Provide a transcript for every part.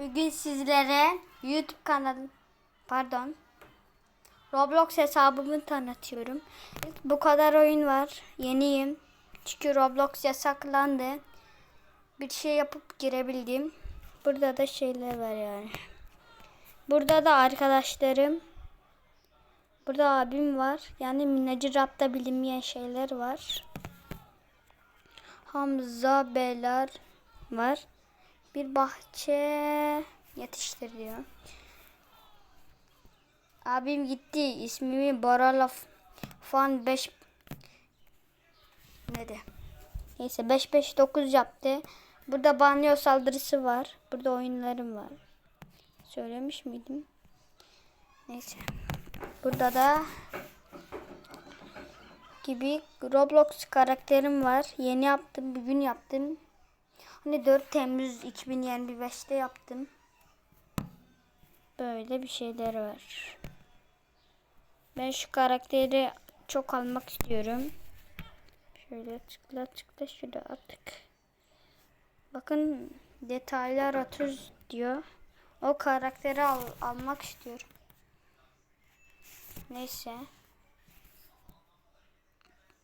Bugün sizlere YouTube kanalı pardon Roblox hesabımı tanıtıyorum. Bu kadar oyun var. Yeniyim. Çünkü Roblox yasaklandı. Bir şey yapıp girebildim. Burada da şeyler var yani. Burada da arkadaşlarım. Burada abim var. Yani minacı rapta bilinmeyen şeyler var. Hamza Beyler var. Bir bahçe yetiştir diyor. Abim gitti. İsmimi Borala Fan 5 ne de? Neyse 559 yaptı. Burada banyo saldırısı var. Burada oyunlarım var. Söylemiş miydim? Neyse. Burada da gibi Roblox karakterim var. Yeni yaptım. Bugün yaptım. Hani 4 Temmuz 2025'te yaptım. Böyle bir şeyler var. Ben şu karakteri çok almak istiyorum. Şöyle tıkla tıkla şurada attık. Bakın detaylar 30 diyor. O karakteri al, almak istiyorum. Neyse.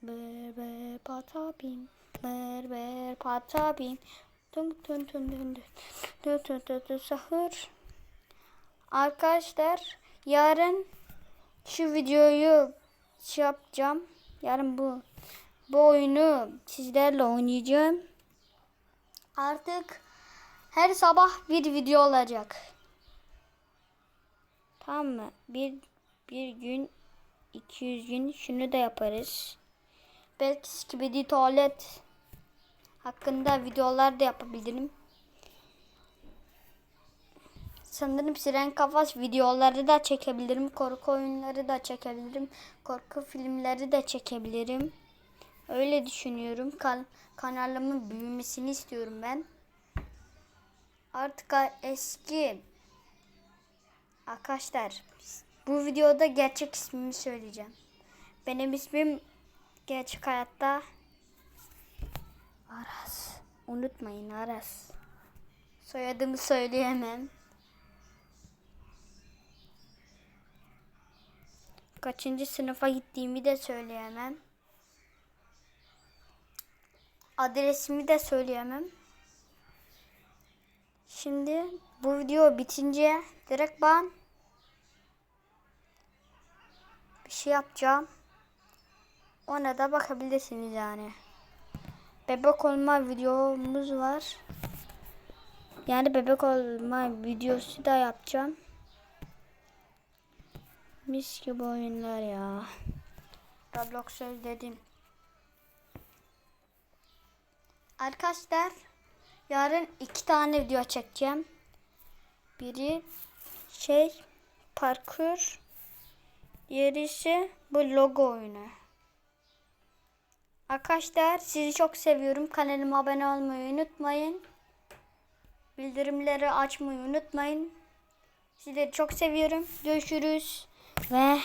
Berber patabim. Berber. Tun tun tun tun tun. Tun tun tun tun sahur. Arkadaşlar yarın şu videoyu şey yapacağım. Yarın bu bu oyunu sizlerle oynayacağım. Artık her sabah bir video olacak. Tamam mı? Bir bir gün 200 gün şunu da yaparız. Belki skibidi tuvalet hakkında videolar da yapabilirim. Sanırım Siren Kafas videoları da çekebilirim. Korku oyunları da çekebilirim. Korku filmleri de çekebilirim. Öyle düşünüyorum. Kan kanalımın büyümesini istiyorum ben. Artık eski arkadaşlar bu videoda gerçek ismimi söyleyeceğim. Benim ismim gerçek hayatta Aras. Unutmayın Aras. Soyadımı söyleyemem. Kaçıncı sınıfa gittiğimi de söyleyemem. Adresimi de söyleyemem. Şimdi bu video bitince direkt ben bir şey yapacağım. Ona da bakabilirsiniz yani. Bebek olma videomuz var. Yani bebek olma videosu da yapacağım. Mis gibi oyunlar ya. Roblox özledim. Arkadaşlar yarın iki tane video çekeceğim. Biri şey parkur. Diğeri ise bu logo oyunu. Arkadaşlar sizi çok seviyorum. Kanalıma abone olmayı unutmayın. Bildirimleri açmayı unutmayın. Sizleri çok seviyorum. Görüşürüz ve